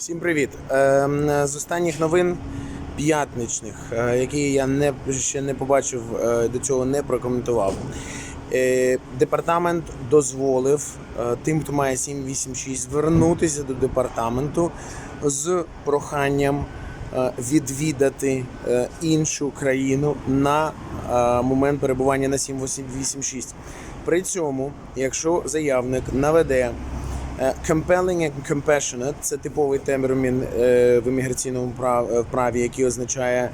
Всім привіт! Ем, З останніх новин п'ятничних, е, які я не ще не побачив, е, до цього не прокоментував. Е, Департамент дозволив тим, хто має 786, звернутися до департаменту з проханням відвідати іншу країну на момент перебування на 786. При цьому, якщо заявник наведе Compelling and compassionate – це типовий термін е, в імміграційному е, праві, який означає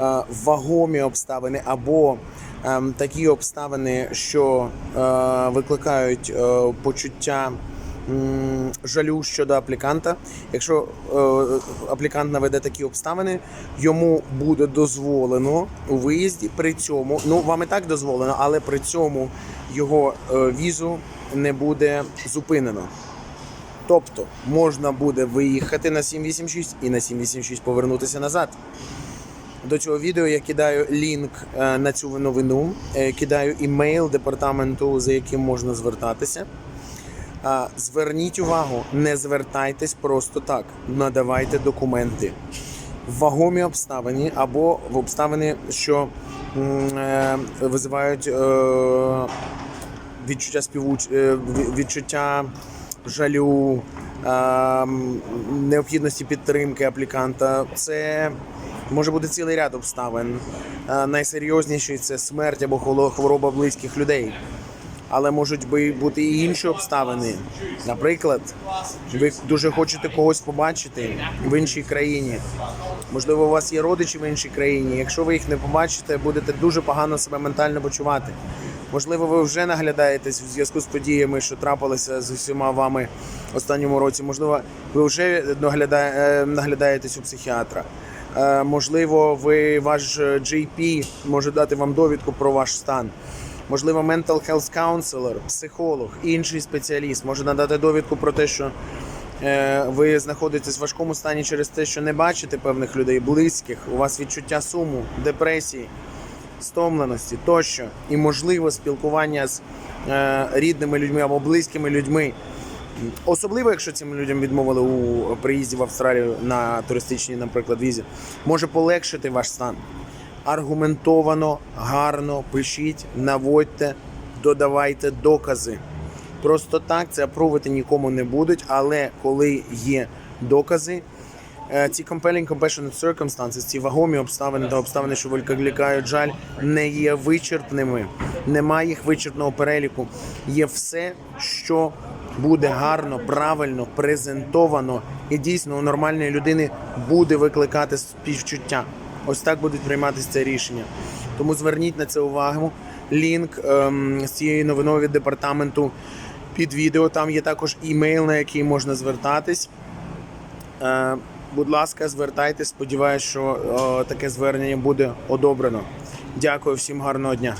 е, вагомі обставини або ем, такі обставини, що е, викликають е, почуття жалю щодо апліканта. Якщо е, аплікант наведе такі обставини, йому буде дозволено у виїзді. При цьому, ну вам і так дозволено, але при цьому його е, візу не буде зупинено. Тобто можна буде виїхати на 786 і на 786 повернутися назад. До цього відео я кидаю лінк е, на цю новину, е, кидаю імейл департаменту, за яким можна звертатися. Зверніть увагу, не звертайтесь просто так. Надавайте документи. В вагомі обставини або в обставини, що е, визивають е, відчуття співуч... е, відчуття жалю, ем, необхідності підтримки апліканта. Це може бути цілий ряд обставин. Е, Найсерйозніший це смерть або хвороба близьких людей. Але можуть бути і інші обставини. Наприклад, ви дуже хочете когось побачити в іншій країні. Можливо, у вас є родичі в іншій країні. Якщо ви їх не побачите, будете дуже погано себе ментально почувати. Можливо, ви вже наглядаєтесь у зв'язку з подіями, що трапилися з усіма вами в останньому році. Можливо, ви вже е, наглядаєтесь у психіатра. Е, Можливо, ви ваш GP може дати вам довідку про ваш стан. Можливо, mental health counselor, психолог, інший спеціаліст може надати довідку про те, що е, ви знаходитесь в важкому стані через те, що не бачите певних людей, близьких, у вас відчуття суму, депресії, стомленості тощо, і можливо спілкування з е, рідними людьми або близькими людьми. Особливо, якщо цим людям відмовили у приїзді в Австралію на туристичній, наприклад, візі, може полегшити ваш стан. Аргументовано, гарно пишіть, наводьте, додавайте докази. Просто так це апрувати нікому не будуть, але коли є докази, ці compelling compassionate circumstances, ці вагомі обставини та обставини, що викликають жаль, не є вичерпними. Немає їх вичерпного переліку. Є все, що буде гарно, правильно презентовано, і дійсно у нормальної людини буде викликати співчуття. Ось так будуть прийматися це рішення. Тому зверніть на це увагу. Лінк ем, з цією новиною від департаменту під відео. Там є також імейл, на який можна звертатись. Е, будь ласка, звертайтесь. Сподіваюсь, що о, таке звернення буде одобрено. Дякую всім гарного дня.